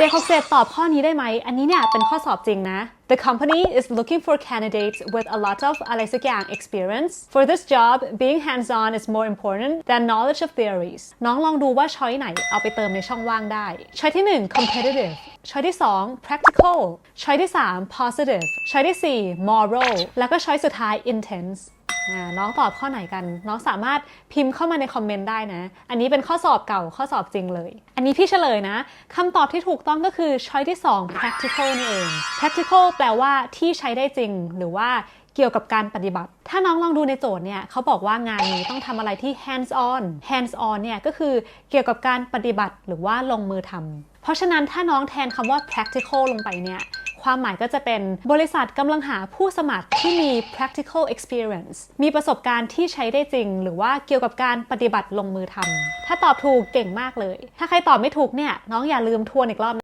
เด็ก67ตอบข้อนี้ได้ไหม อันนี้เนี่ยเป็นข้อสอบจริงนะ The company is looking for candidates with a lot of อะไรสักอย่าง experience. For this job, being hands-on is more important than knowledge of theories. น้องลองดูว่าช้อยไหนเอาไปเติมในช่องว่างได้ ช้อยที่ 1 competitive ช้อยที่ 2 practical ช้อยที่ 3 positive ช้อยที่ 4 moral แล้วก็ช้อยสุดท้าย intense น้องตอบข้อไหนกัน น้องสามารถพิมพ์เข้ามาในคอมเมนต์ได้นะ อันนี้เป็นข้อสอบเก่าข้อสอบจริงเลย อันนี้พี่เฉลยนะคำตอบที่ถูกต้องก็คือช้อยที่ 2 practical นี่เอง practical แปลว่าที่ใช้ได้จริงหรือว่าเกี่ยวกับการปฏิบัติ ถ้าน้องลองดูในโจทย์เนี่ยเขาบอกว่างานนี้ต้องทำอะไรที่ hands on hands on เนี่ยก็คือเกี่ยวกับการปฏิบัติหรือว่าลงมือทำเพราะฉะนั้นถ้าน้องแทนคำว่า practical ลงไปเนี่ย ความหมายก็จะเป็นบริษัทกำลังหาผู้สมัครที่มี practical experience มีประสบการณ์ที่ใช้ได้จริง หรือว่าเกี่ยวกับการปฏิบัติลงมือทำถ้าตอบถูกเก่งมากเลย ถ้าใครตอบไม่ถูกเนี่ยน้องอย่าลืมทวนอีกรอบ